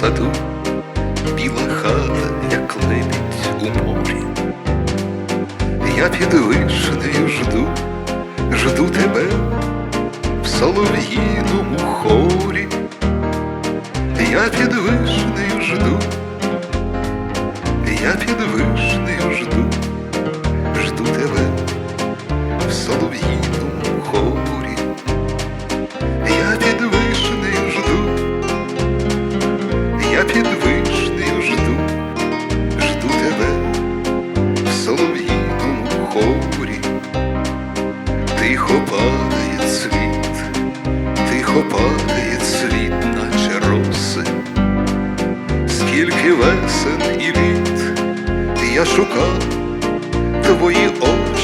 саду, біла хата, як лебідь у морі. Я під вишнею жду, жду тебе в солов'їному хорі. Я під вишнею жду, я під вишнею жду, жду тебе в солов'їному солов'їному. Тихо падає цвіт, тихо падає цвіт, наче роси, скільки весен і літ я шукав твої очі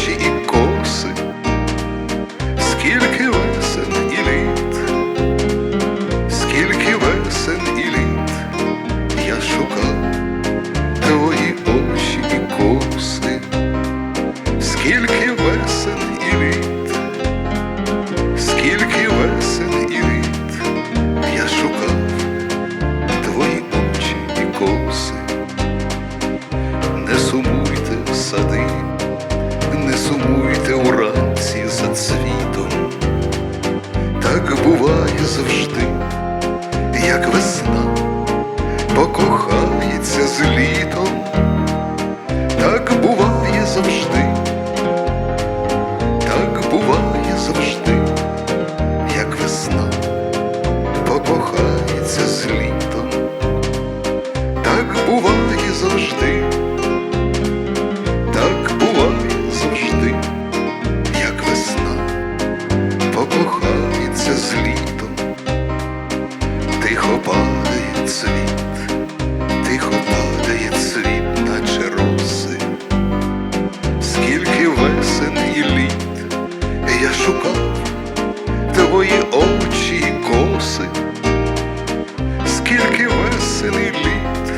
не сумуйте в сади, не сумуйте уранці за цвітом. Так буває завжди, як весна покохається з літом, так буває завжди, так буває завжди, як весна покохається з літом. Так буває завжди. твої очі і коси, скільки весен і літ,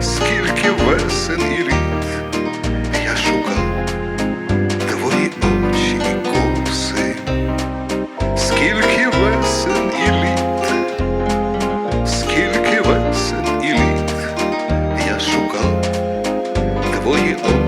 скільки весен і літ. Я шукав твої очі і коси, скільки весен і літ, скільки весен і літ. Я шукав твої очі.